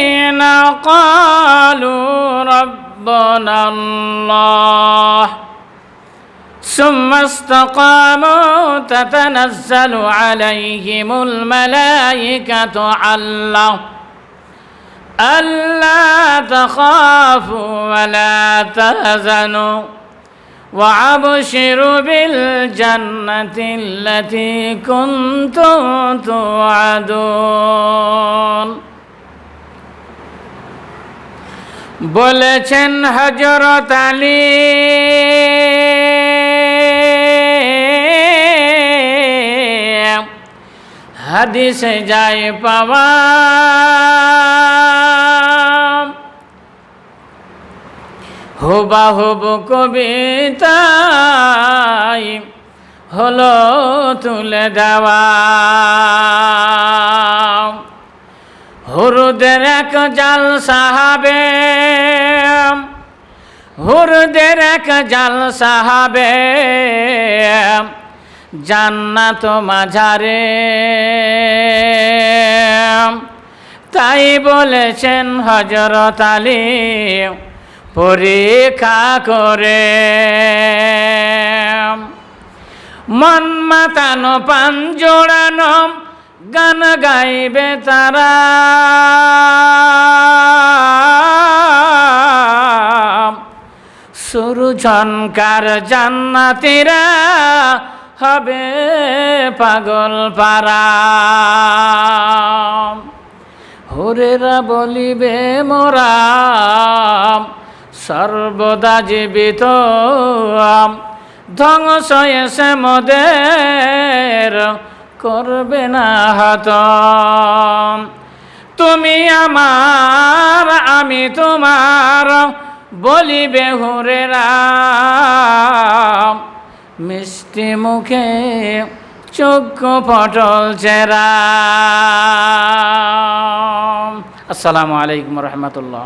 الذين قالوا ربنا الله ثم استقاموا تتنزل عليهم الملائكة علّه ألا تخافوا ولا تهزنوا وأبشروا بالجنة التي كنتم توعدون বলেছেন হজরত আলী। হাদিসে যায় পাওয়া। হুবাহুব কবিতাই হলো তুলে দেওয়া। হুরুদের এক জাল সাহাবে, হুরুদের এক জাল সাহাবে, জান্নাত মাঝারে। তাই বলেছেন হজরত আলী, পরীক্ষা করে। মন মাতানো পান জোড়ানো গান গাইবে তারা। সুরু ঝনকার জান্নাতিরা হবে পাগল পারা। হরেরা বলিবে, মোরা সর্বদা জীবিত। ধ্বংস এসে মদের করবে না হাত তুমি আমার, আমি তোমার, বলিবে হুরেরা মিষ্টি মুখে চক্ষু পটল চেরা। আসসালামু আলাইকুম রহমতুল্লাহ।